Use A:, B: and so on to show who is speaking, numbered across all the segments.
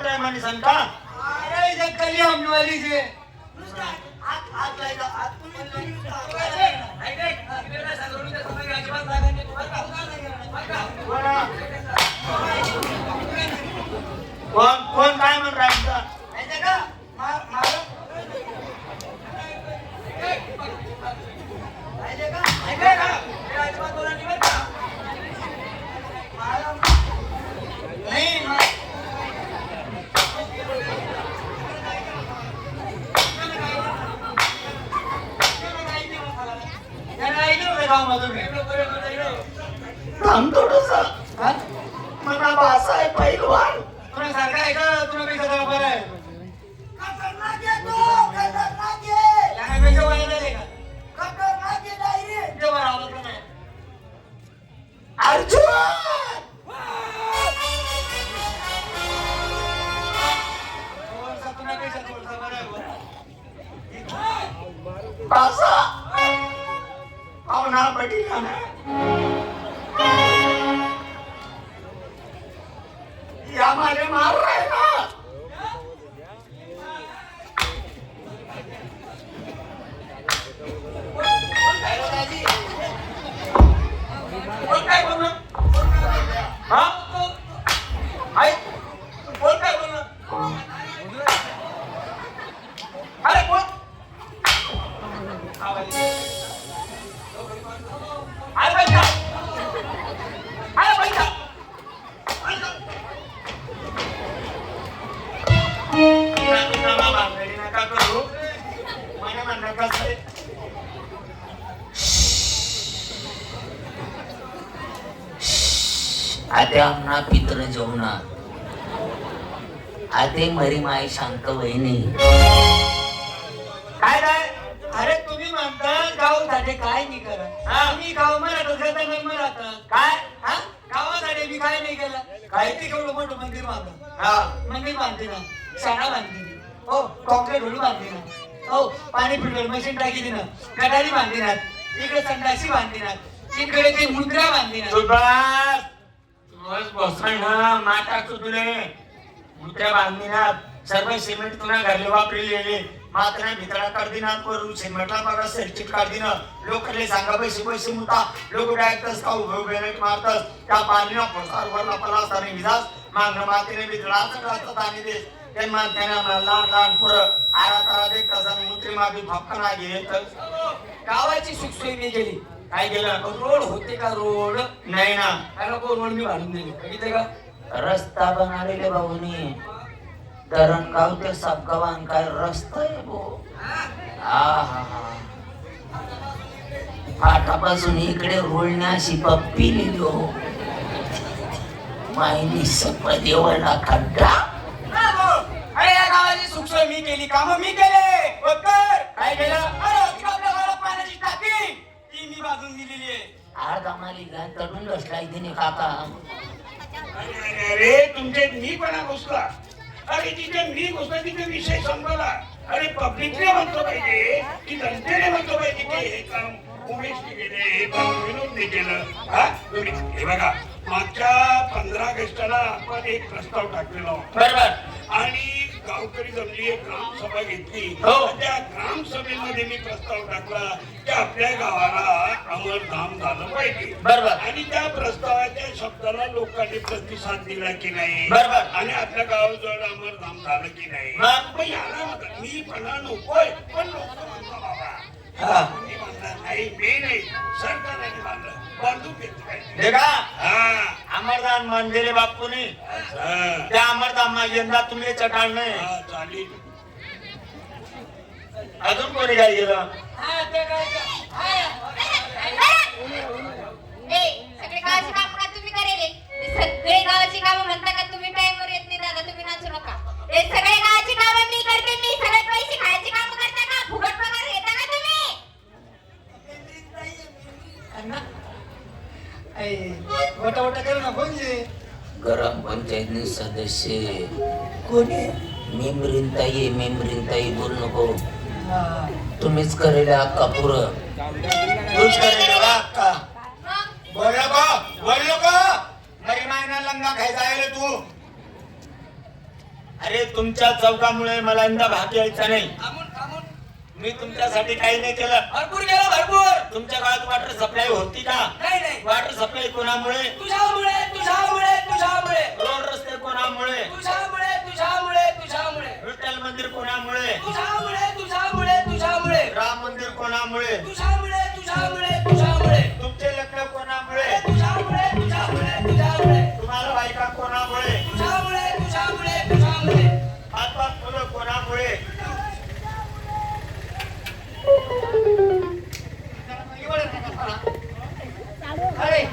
A: बोल रहा है मानी सन का
B: अरे इधर कली हमने वाली से त्याला ऐकलं का गावामधून?
A: थांब थोडस
B: हा?
A: मला भाषा आहे पैलवान पाहुणा पटीला. ना या मारे मार रहे
C: आते आमना पित्र जेवणा आते मरी माय शांत वहिनी.
B: काय काय अरे तुम्ही म्हणता गावासाठी काय नाही करत?
A: हा.
B: तुम्ही गाव मराठा घेता नाही मराठा
A: काय?
B: हा? गावासाठी मी काय नाही केलं? काय ते केवढं मोठं मंदिर बांधलं.
A: हा.
B: मंदिर बांधते ना. शाळा बांधली. हो कॉन्क्रीट रोड बांधली ना. हो पाणी फिल्टर मशीन टाकी ना गटारी बांधली ना. इकडे संडासी बांधली ना. तिकडे ती मुद्रा बांधली ना.
A: रोज बस माता ना नाटक तुले सर्व सिमेंट तुला घरले वापरलेले मात्र भितळा काढदिनात करून सिमेंटला बघा सेलचिट काढदिन लोकले सांगा पैसे पैसे मुता. लोक डायरेक्टच का उभे उभे नाईट मारतस त्या पाणीला फसार वरला पला असताना विधास मागणं मातीने भितळा चढाचा पाणी दे ते मानत्याने आम्हाला लहान लहान पुरं. आरा तारा देत तसा मुत्री मागे फपका नाही घेत
B: गावाची सुखसोयी मी केली
A: काय केलं
B: रोड होते का रोड?
A: नाही ना.
B: काय नको रोड मी बांधून दिली. बघितले का?
C: रस्ता बनालेले भाऊनी धरणगाव ते सबगावान काय रस्ता आहे भो आहा. फाटापासून इकडे रोळण्याशी पप्पी लिहिलो मायनी सपद एवढा खड्डा.
B: अरे या गावाची सुखसोय मी केली. काम मी केले.
A: काय केलं?
B: अरे पाण्याची टाकी. ती मी बांधून दिलेली आहे.
C: आज आम्हाला घाण तडून बसला इथे काका.
D: अरे अरे तुमचे मी पणा घुसला. अरे तिथे मी घुसला तिथे विषय संपला. अरे पब्लिकने म्हणतो पाहिजे की जनतेने म्हणतो पाहिजे की हे काम उमेशने केले हे काम विनोदने केलं. हा? तुम्ही हे बघा मागच्या पंधरा ऑगस्टला आपण एक प्रस्ताव टाकलेला होता.
A: बरोबर.
D: आणि गावकरी जमली एक ग्रामसभा घेतली
A: हो.
D: त्या ग्रामसभेमध्ये मी प्रस्ताव टाकला की आपल्या गावाला अमरधाम झालं पाहिजे
A: बरोबर.
D: आणि त्या प्रस्तावाच्या शब्दाला लोकांनी प्रतिसाद दिला की नाही
A: बरोबर.
D: आणि आपल्या गावाजवळ अमरधाम झालं की नाही
A: मग?
D: याला मी म्हणा नकोय पण लोक म्हणतो बाबा
A: हा.
D: मी म्हणणार नाही मी नाही सरकारने बांधलं बांधू घेतलं
A: अमरदान मंदिरे बापूने. त्या अमरदान यंदा तुम्ही चटाळ नाही.
D: हा,
A: अजून कोणी काय गेलं?
C: पंचायतने सदस्य.
A: कोणी?
C: मेमरीनताई मेमरीनताई बोल नको.
B: हा.
C: तुम्हीच करेल अक्का पुरं.
A: तूच करेल बा अक्का.
E: मग
A: बोललो का बोललो का मरी मायना लंगा खायचा आहे रे तू. अरे तुमच्या चौकामुळे मला यंदा भाग यायचा नाही. मी तुमच्यासाठी काही नाही केलं.
B: भरपूर गेला भरपूर.
A: तुमच्या गावात वॉटर सप्लाय होती का?
B: नाही नाही.
A: वॉटर सप्लाय कोणामुळे?
B: तुझ्यामुळे तुझ्यामुळे
A: रोड रस्ते कोणामुळे
B: तुझ्यामुळे तुझ्यामुळे तुझ्यामुळे
A: विठ्ठल मंदिर कोणामुळे
B: तुझ्यामुळे तुझ्यामुळे तुझ्यामुळे.
A: राम मंदिर कोणामुळे?
B: तुझ्यामुळे तुझ्यामुळे तुझ्यामुळे.
A: तुमचे लग्न कोणामुळे?
B: तुझ्यामुळे तुझ्यामुळे तुझ्यामुळे.
A: तुम्हाला बायका कोणामुळे?
B: तुझ्यामुळे तुझ्यामुळे तुझ्यामुळे.
A: पाच पाच मुलं कोणामुळे?
B: अरे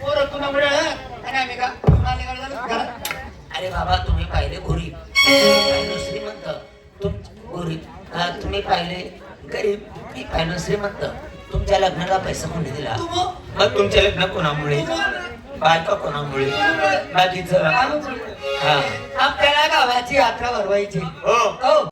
B: पोरं कुणामुळे? आणि आम्ही का? मालेगाव झालो घरात.
C: अरे बाबा तुम्ही पाहिले पाहिलं श्रीमंत. तुम्ही पाहिले गरीब मी पाहिलं श्रीमंत. तुमच्या लग्नाला पैसा कोणी दिला?
B: मग?
A: तुमचे लग्न कोणामुळे? बायका कोणामुळे? बाकीचं.
C: हा.
B: आपल्याला गावाची यात्रा भरवायची.
A: हो.
B: हो.